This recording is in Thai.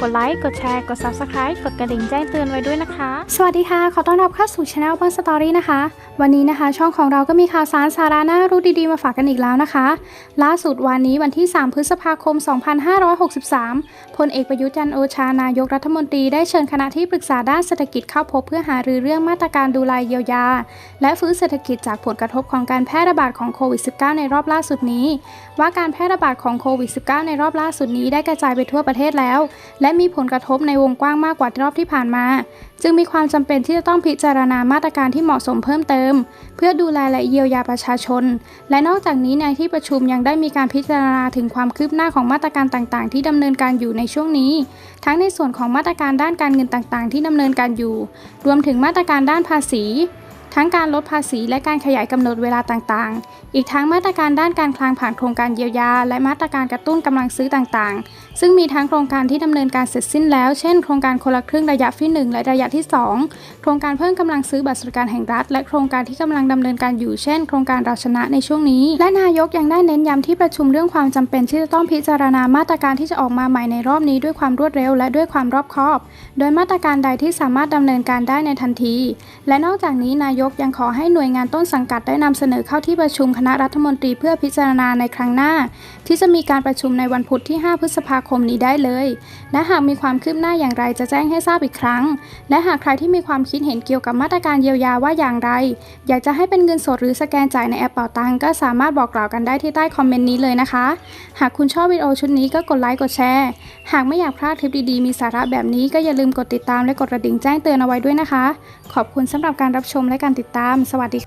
กดไลค์ กดแชร์ กด Subscribe กดกระดิ่งแจ้งเตือนไว้ด้วยนะคะ สวัสดีค่ะ ขอต้อนรับเข้าสู่ Channel Apple Story นะคะ วันนี้นะคะ ช่องของเราก็มีข่าวสารสาระน่ารู้ดีๆ มาฝากกันอีกแล้วนะคะ ล่าสุดวันนี้วันที่ 3 พฤษภาคม 2563 พลเอกประยุทธ์จันโอชานายกรัฐมนตรีได้เชิญคณะที่ปรึกษาด้านเศรษฐกิจเข้าพบเพื่อหารือเรื่องมาตรการดูแลเยียวยา และฟื้นเศรษฐกิจจากผลกระทบของการแพร่ระบาดของโควิด -19 ในรอบล่าสุดนี้ ว่าการแพร่ระบาดของโควิด -19 ในรอบล่าสุดนี้ได้กระจายไปทั่วประเทศแล้วและมีผลกระทบในวงกว้างมากกว่ารอบที่ผ่านมา จึงมีความจำเป็นที่จะต้องพิจารณามาตรการที่เหมาะสมเพิ่มเติม เพื่อดูแลและเยียวยาประชาชน และนอกจากนี้ในที่ประชุมยังได้มีการพิจารณาถึงความคืบหน้าของมาตรการต่างๆ ที่ดำเนินการอยู่ในช่วงนี้ ทั้งในส่วนของมาตรการด้านการเงินต่างๆ ที่ดำเนินการอยู่ รวมถึงมาตรการด้านภาษี ทั้งการลดภาษีและการขยายกำหนดเวลาต่างๆ อีกทั้งมาตรการด้านการคลังผ่านโครงการเยียวยา และมาตรการกระตุ้นกำลังซื้อต่างๆ ซึ่งมีทั้งโครงการที่ดำเนินการเสร็จสิ้นแล้ว เช่น โครงการคนละครึ่งระยะที่ 1 และระยะที่ 2 โครงการเพิ่มกำลังซื้อบัตรสวัสดิการแห่งรัฐ และโครงการที่กำลังดำเนินการอยู่ เช่น โครงการเราชนะในช่วงนี้ และนายกยังได้เน้นย้ำที่ประชุมเรื่องความจำเป็นที่จะต้องพิจารณามาตรการที่จะออกมาใหม่ในรอบนี้ด้วยความรวดเร็ว และด้วยความรอบคอบ โดยมาตรการใดที่สามารถดำเนินการได้ในทันที และนอกจากนี้นายกยังขอให้หน่วยงานต้นสังกัดได้นำเสนอเข้าที่ประชุมคณะรัฐมนตรีเพื่อพิจารณาในครั้งหน้า ที่จะมีการประชุมในวันพุธที่ 5 พฤษภาคมนี้ได้เลย และหากมีความคืบหน้าอย่างไรจะแจ้งให้ทราบอีกครั้ง และหากใครที่มีความคิดเห็นเกี่ยวกับมาตรการเยียวยาว่าอย่างไร อยากจะให้เป็นเงินสดหรือสแกนจ่ายในแอปเป่าตังก็สามารถบอกกล่าวกันได้ที่ใต้คอมเมนต์นี้เลยนะคะ หากคุณชอบวิดีโอชุดนี้ก็กดไลค์กดแชร์หากไม่อยากพลาดคลิปดีๆมีสาระแบบนี้ก็อย่าลืมกดติดตามและกดกระดิ่งแจ้งเตือนเอาไว้ด้วยนะคะ ขอบคุณสำหรับการรับชมและการติดตาม สวัสดีค่ะ